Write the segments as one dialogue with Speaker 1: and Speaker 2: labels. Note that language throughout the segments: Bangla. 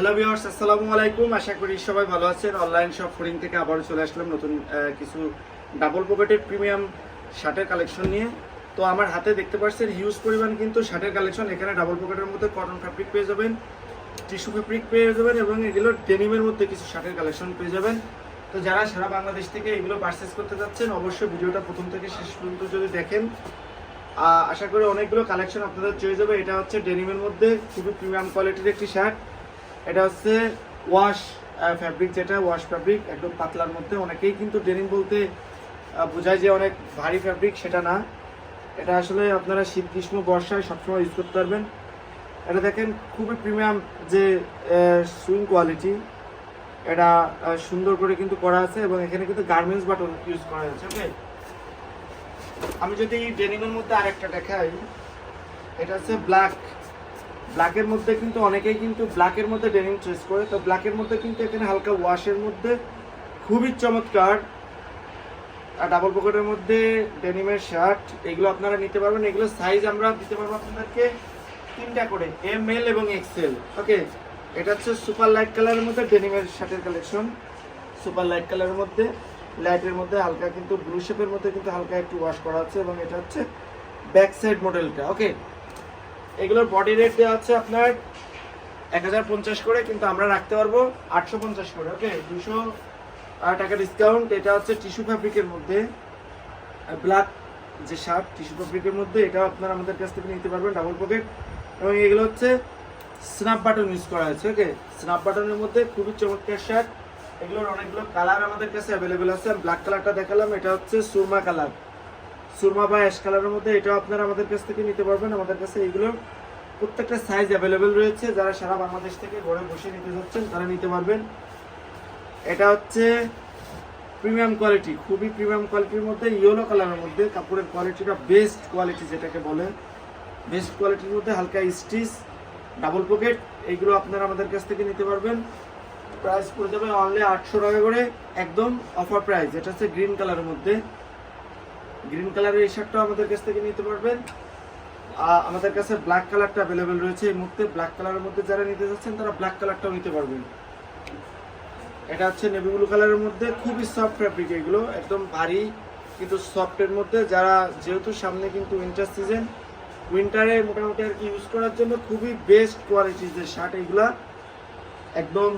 Speaker 1: হ্যালো ভিউয়ার্স আসসালামু আলাইকুম। আশা করি সবাই ভালো আছেন। অনলাইন শপ ফুডিং থেকে আবারও চলে আসলাম নতুন কিছু ডাবল পকেটের প্রিমিয়াম শার্টের কালেকশন নিয়ে। তো আমার হাতে দেখতে পাচ্ছেন হিউজ পরিমাণ কিন্তু শার্টের কালেকশন এখানে ডাবল পকেটের মধ্যে কটন ফ্যাব্রিক পেয়ে যাবেন টিস্যু ফ্যাব্রিক পেয়ে যাবেন এবং এগুলো ডেনিমের মধ্যে কিছু শার্টের কালেকশন পেয়ে যাবেন। তো যারা সারা বাংলাদেশ থেকে এগুলো পারচেস করতে যাচ্ছেন, অবশ্যই ভিডিওটা প্রথম থেকে শেষ পর্যন্ত যদি দেখেন আশা করি অনেকগুলো কালেকশন আপনাদের চলে যাবে। এটা হচ্ছে ডেনিমের মধ্যে, খুবই প্রিমিয়াম কোয়ালিটির একটি শার্ট। এটা হচ্ছে ওয়াশ ফ্যাব্রিক যেটা ওয়াশ ফ্যাব্রিক একদম পাতলার মধ্যে। অনেকেই কিন্তু ডেনিম বলতে বোঝায় যে অনেক ভারী ফ্যাব্রিক সেটা না। এটা আসলে আপনারা শীত, গ্রীষ্ম বর্ষায় সবসময় ইউজ করতে পারবেন। এটা দেখেন, খুবই প্রিমিয়াম যে সুইং কোয়ালিটি এটা সুন্দর করে কিন্তু করা আছে এবং এখানে কিন্তু গার্মেন্টস বাটন ইউজ করা হয়েছে ওকে আমি যদি ডেনিমের মধ্যে আরেকটা দেখাই, এটা হচ্ছে ব্ল্যাক ব্ল্যাকের মধ্যে কিন্তু অনেকেই কিন্তু ব্ল্যাকের মধ্যে ডেনিম চয়েস করে তো ব্ল্যাকের মধ্যে কিন্তু এখানে হালকা ওয়াশের মধ্যে খুবই চমৎকার। আর ডাবল পকেটের মধ্যে ডেনিমের শার্ট এগুলো আপনারা নিতে পারবেন। এগুলো সাইজ আমরা দিতে পারব আপনাদেরকে তিনটা করে এম এল এবং এক্সেল ওকে এটা হচ্ছে সুপার লাইট কালারের মধ্যে ডেনিমের শার্টের কালেকশন সুপার লাইট কালারের মধ্যে লাইটের মধ্যে হালকা কিন্তু ব্লু শেপের মধ্যে কিন্তু হালকা একটু ওয়াশ করা আছে এবং এটা হচ্ছে ব্যাক সাইড মডেলটা ওকে এগুলোর বডি রেট দেওয়া আছে আপনার এক হাজার পঞ্চাশ করে, কিন্তু আমরা রাখতে পারব আটশো পঞ্চাশ করে ওকে দুশো টাকা ডিসকাউন্ট এটা হচ্ছে টিস্যু ফ্যাব্রিকের মধ্যে ব্ল্যাক যে শার্ট টিস্যু ফ্যাব্রিকের মধ্যে, এটা আপনারা আমাদের কাছ থেকে নিতে পারবেন ডাবল পকেট এবং এগুলো হচ্ছে স্ন্যাপ বাটন ইউজ করা হয়েছে ওকে স্ন্যাপ বাটনের মধ্যে খুবই চমৎকার শার্ট এগুলোর অনেকগুলো কালার আমাদের কাছে অ্যাভেলেবেল আছে ব্ল্যাক কালারটা দেখালাম, এটা হচ্ছে সুরমা কালার সুরমা বা অ্যাশ কালারের মধ্যে এটাও আপনারা আমাদের কাছ থেকে নিতে পারবেন। আমাদের কাছে এইগুলোর প্রত্যেকটা সাইজ অ্যাভেলেবেল রয়েছে। যারা সারা বাংলাদেশ থেকে ঘরে বসে নিতে যাচ্ছেন, তারা নিতে পারবেন। এটা হচ্ছে প্রিমিয়াম কোয়ালিটি খুবই প্রিমিয়াম কোয়ালিটির মধ্যে ইয়েলো কালারের মধ্যে। কাপড়ের কোয়ালিটিটা বেস্ট কোয়ালিটি যেটাকে বলে। বেস্ট কোয়ালিটির মধ্যে হালকা স্টিচ ডাবল পকেট এইগুলো আপনারা আমাদের কাছ থেকে নিতে পারবেন। প্রাইস পড়ে যাবে অনলি আটশো টাকা করে, একদম অফার প্রাইস এটা হচ্ছে গ্রিন কালারের মধ্যে। গ্রিন কালারের এই শার্টটাও আমাদের কাছ থেকে নিতে পারবেন। আমাদের কাছে ব্ল্যাক কালারটা অ্যাভেলেবেল রয়েছে। এই মুহূর্তে ব্ল্যাক কালারের মধ্যে যারা নিতে যাচ্ছেন, তারা ব্ল্যাক কালারটাও নিতে পারবেন। এটা হচ্ছে নেভি ব্লু কালারের মধ্যে। খুবই সফট ফ্যাব্রিক এগুলো, একদম ভারী, কিন্তু সফটের মধ্যে। যারা যেহেতু সামনে কিন্তু উইন্টার সিজন উইন্টারে মোটামুটি আর কি ইউজ করার জন্য খুবই বেস্ট কোয়ালিটির যে শার্ট এগুলা, একদম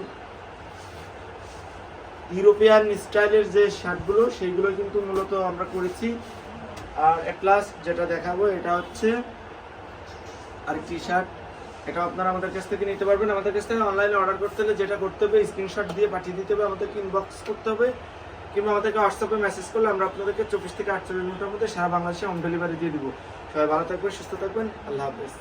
Speaker 1: ইউরোপিয়ান স্টাইলের যে শার্টগুলো, সেইগুলো কিন্তু মূলত আমরা করেছি। আর প্লাস যেটা দেখাবো, এটা হচ্ছে আর টি শার্ট। এটা আপনারা আমাদের কাছ থেকে নিতে পারবেন। আমাদের কাছ থেকে অনলাইনে অর্ডার করতে হলে যেটা করতে হবে স্ক্রিনশট দিয়ে পাঠিয়ে দিতে হবে। আমাদেরকে ইনবক্স করতে হবে, কিংবা আমাদেরকে হোয়াটসঅ্যাপে মেসেজ করলে আমরা আপনাদেরকে চব্বিশ থেকে আটচল্লিশ মিনিটের মধ্যে সারা বাংলাদেশে হোম ডেলিভারি দিয়ে দিব। সবাই ভালো থাকবেন, সুস্থ থাকবেন। আল্লাহ হাফেজ।